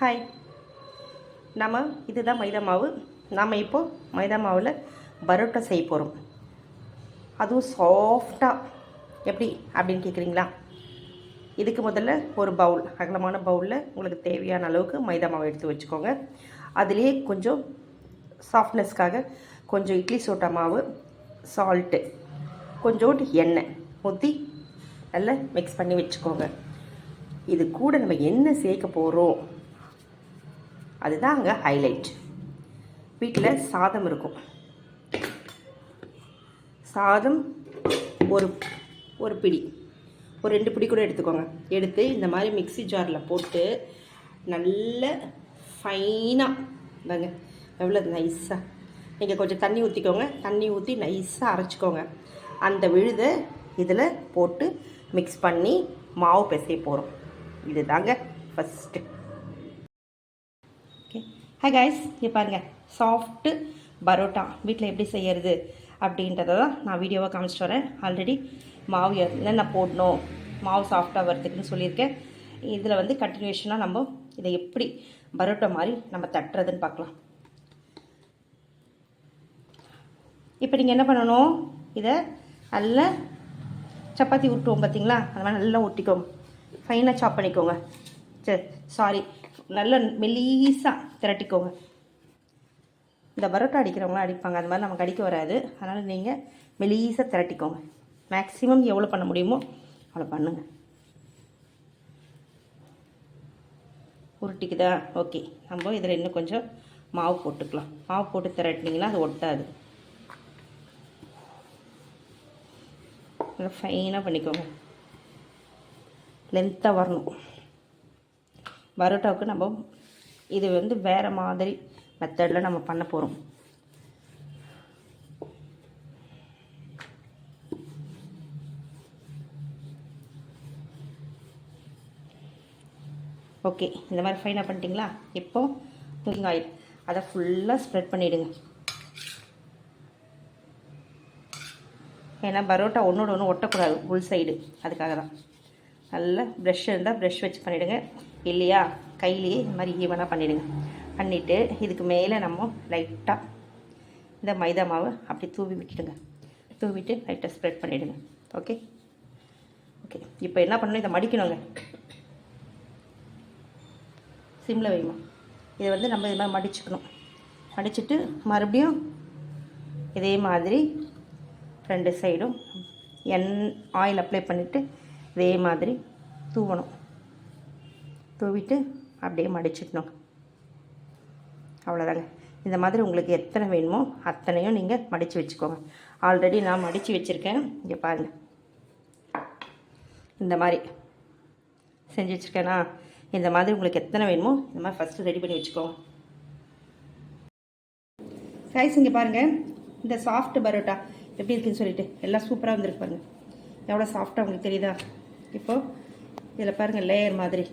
Hi நம்ம இதுதான் மைதா மாவு. நாம் இப்போது மைதா மாவில் பரோட்டா செய்ய போகிறோம் அதுவும் சாஃப்டாக எப்படி? அப்படின்னு கேட்குறீங்களா இதுக்கு முதல்ல ஒரு பவுல் அகலமான பவுலில் உங்களுக்கு தேவையான அளவுக்கு மைதா மாவு எடுத்து வச்சுக்கோங்க. அதுலேயே கொஞ்சம் சாஃப்ட்னஸ்க்காக கொஞ்சம் இட்லி சோட்டா மாவு சால்ட்டு கொஞ்சோண்டு எண்ணெய் ஊற்றி நல்லா மிக்ஸ் பண்ணி வச்சுக்கோங்க. இது கூட நம்ம என்ன சேர்க்க போகிறோம் அதுதான் அங்கே ஹைலைட் வீட்டில் சாதம் இருக்கும். சாதம் ஒரு ஒரு பிடி. ஒரு ரெண்டு பிடி கூட எடுத்துக்கோங்க. எடுத்து இந்த மாதிரி மிக்ஸி ஜாரில் போட்டு நல்ல ஃபைனாக இந்தாங்க எவ்வளோ நைஸாக நீங்கள் கொஞ்சம் தண்ணி ஊற்றிக்கோங்க தண்ணி ஊற்றி நைஸாக அரைச்சிக்கோங்க. அந்த விழுதை இதில் போட்டு மிக்ஸ் பண்ணி மாவு பிசைய போகிறோம் இது தாங்க ஃபஸ்ட்டு ஹை கைஸ் இங்கே பாருங்கள் சாஃப்ட்டு பரோட்டா. வீட்டில் எப்படி செய்யறது அப்படின்றத தான் நான் வீடியோவாக காமிச்சிட்டு வரேன். ஆல்ரெடி மாவு என்னென்ன போடணும் மாவு சாஃப்டாக வரதுக்குன்னு சொல்லியிருக்கேன். இதில் வந்து கண்டினியூஷனாக நம்ம இதை எப்படி பரோட்டா மாதிரி நம்ம தட்டுறதுன்னு பார்க்கலாம். இப்போ நீங்கள் என்ன பண்ணணும்? இதை நல்ல சப்பாத்தி உருட்டுவோம் பார்த்தீங்களா அது மாதிரி நல்லா ஒட்டிக்கோங்க ஃபைனாக சாப் பண்ணிக்கோங்க. சரி சாரி நல்லா மெலீஸாக திரட்டிக்கோங்க. இந்த பரோட்டா அடிக்கிறவங்களாம் அடிப்பாங்க. அந்த மாதிரி நமக்கு அடிக்க வராது. அதனால் நீங்கள் மெலீஸாக திரட்டிக்கோங்க. மேக்ஸிமம் எவ்வளோ பண்ண முடியுமோ அவ்வளோ பண்ணுங்க. உருட்டிக்குதா? ஓகே நம்ம இதில் இன்னும் கொஞ்சம் மாவு போட்டுக்கலாம். மாவு போட்டு திரட்டினீங்கன்னா அது ஒட்டாது. நல்லா ஃபைனாக பண்ணிக்கோங்க. லென்த்தாக வரணும். பரோட்டாவுக்கு நம்ம இது வந்து வேறு மாதிரி மெத்தடில் நம்ம பண்ண போகிறோம் ஓகே இந்த மாதிரி ஃபைனாக பண்ணிட்டீங்களா? இப்போது குக்கிங் ஆயில். அதை ஃபுல்லாக ஸ்ப்ரெட் பண்ணிவிடுங்க ஏன்னா பரோட்டா ஒன்றோட ஒன்று ஒட்டக்கூடாது உள் சைடு அதுக்காக தான் நல்லா ப்ரெஷ் இருந்தால் ப்ரெஷ் வச்சு பண்ணிவிடுங்க இல்லையா? கையிலேயே இந்த மாதிரி ஈவனாக பண்ணிவிடுங்க பண்ணிவிட்டு இதுக்கு மேலே நம்ம லைட்டாக இந்த மைதா மாவு அப்படி தூவி விட்டுடுங்க. தூவிட்டு லைட்டாக ஸ்ப்ரெட் பண்ணிவிடுங்க ஓகே ஓகே இப்போ என்ன பண்ணணும்? இதை மடிக்கணுங்க. சிம்மில் வைமா. இதை வந்து நம்ம இது மாதிரி மடிச்சுக்கணும். மடிச்சுட்டு மறுபடியும் இதே மாதிரி ரெண்டு சைடும் எண் ஆயில் அப்ளை பண்ணிவிட்டு இதே மாதிரி தூவணும். தூவிட்டு அப்படியே மடிச்சிடணும். அவ்வளோதாங்க இந்த மாதிரி உங்களுக்கு எத்தனை வேணுமோ அத்தனையும் நீங்கள் மடித்து வச்சுக்கோங்க. ஆல்ரெடி நான் மடித்து வச்சுருக்கேன். இங்கே பாருங்கள் இந்த மாதிரி செஞ்சு வச்சுருக்கேனா? இந்த மாதிரி உங்களுக்கு எத்தனை வேணுமோ இந்த மாதிரி ஃபஸ்ட்டு ரெடி பண்ணி வச்சுக்கோங்க. சைஸ் இங்கே பாருங்கள் இந்த சாஃப்ட் பரோட்டா எப்படி இருக்குன்னு சொல்லிட்டு. எல்லாம் சூப்பராக வந்துருக்கு பாருங்கள் எவ்வளோ சாஃப்டாக உங்களுக்கு தெரியுதா? இப்போது இதில் பாருங்கள் லேயர் மாதிரி.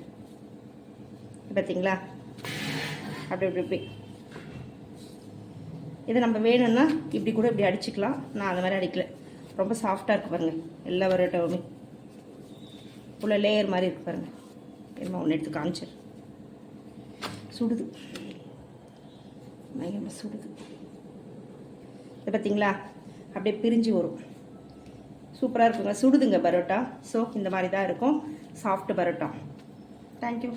பார்த்தீங்களா அப்படி இப்படி இப்படி. இது நம்ம வேணும்னா இப்படி கூட இப்படி அடிச்சுக்கலாம். நான் அந்த மாதிரி அடிக்கல. ரொம்ப சாஃப்டாக இருக்குது பாருங்கள் எல்லா வரட்டவுமே உள்ள லேயர் மாதிரி இருக்குது பாருங்கள் என்னமா ஒன்று எடுத்து காமிச்சிரு சுடுது. பயங்கரமாக சுடுது. இது பார்த்தீங்களா அப்படியே பிரிஞ்சு வரும். சூப்பராக இருக்குங்க. சுடுதுங்க பரோட்டா. ஸோ இந்த மாதிரி தான் இருக்கும். சாஃப்ட் பரோட்டா. தேங்க்யூ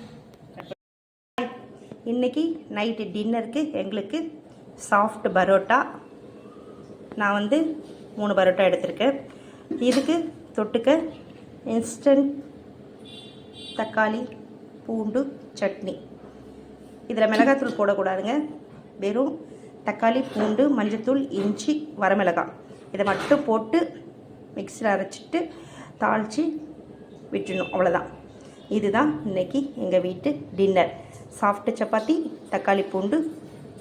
இன்றைக்கி நைட்டு டின்னருக்கு எங்களுக்கு சாஃப்ட் பரோட்டா. நான் வந்து மூணு பரோட்டா எடுத்திருக்கேன். இதுக்கு தொட்டுக்க இன்ஸ்டன்ட் தக்காளி பூண்டு சட்னி. இதில் மிளகாத்தூள் போடக்கூடாதுங்க. வெறும் தக்காளி பூண்டு மஞ்சத்தூள் இஞ்சி வரமிளகாய். இதை மட்டும் போட்டு மிக்சியில் அரைச்சிட்டு தாளித்து விட்டுணும் அவ்வளோதான் இதுதான் இன்றைக்கி எங்கள் வீட்டு டின்னர் சாஃப்ட்டு சப்பாத்தி தக்காளி பூண்டு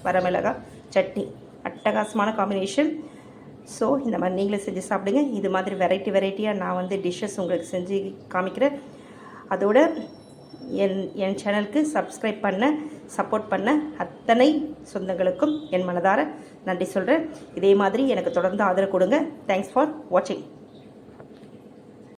வரமிளகாய் சட்னி. அட்டகாசமான காம்பினேஷன் ஸோ இந்த மாதிரி நீங்களே செஞ்சு சாப்பிடுங்க. இது மாதிரி வெரைட்டி வெரைட்டியாக நான் வந்து டிஷ்ஷஸ் உங்களுக்கு செஞ்சு காமிக்கிறேன். அதோட என் என் சேனலுக்கு சப்ஸ்கிரைப் பண்ண சப்போர்ட் பண்ண அத்தனை சொந்தங்களுக்கும் என் மனதார நன்றி சொல்கிறேன் இதே மாதிரி எனக்கு தொடர்ந்து ஆதரவு கொடுங்க. தேங்க்ஸ் ஃபார் வாட்சிங்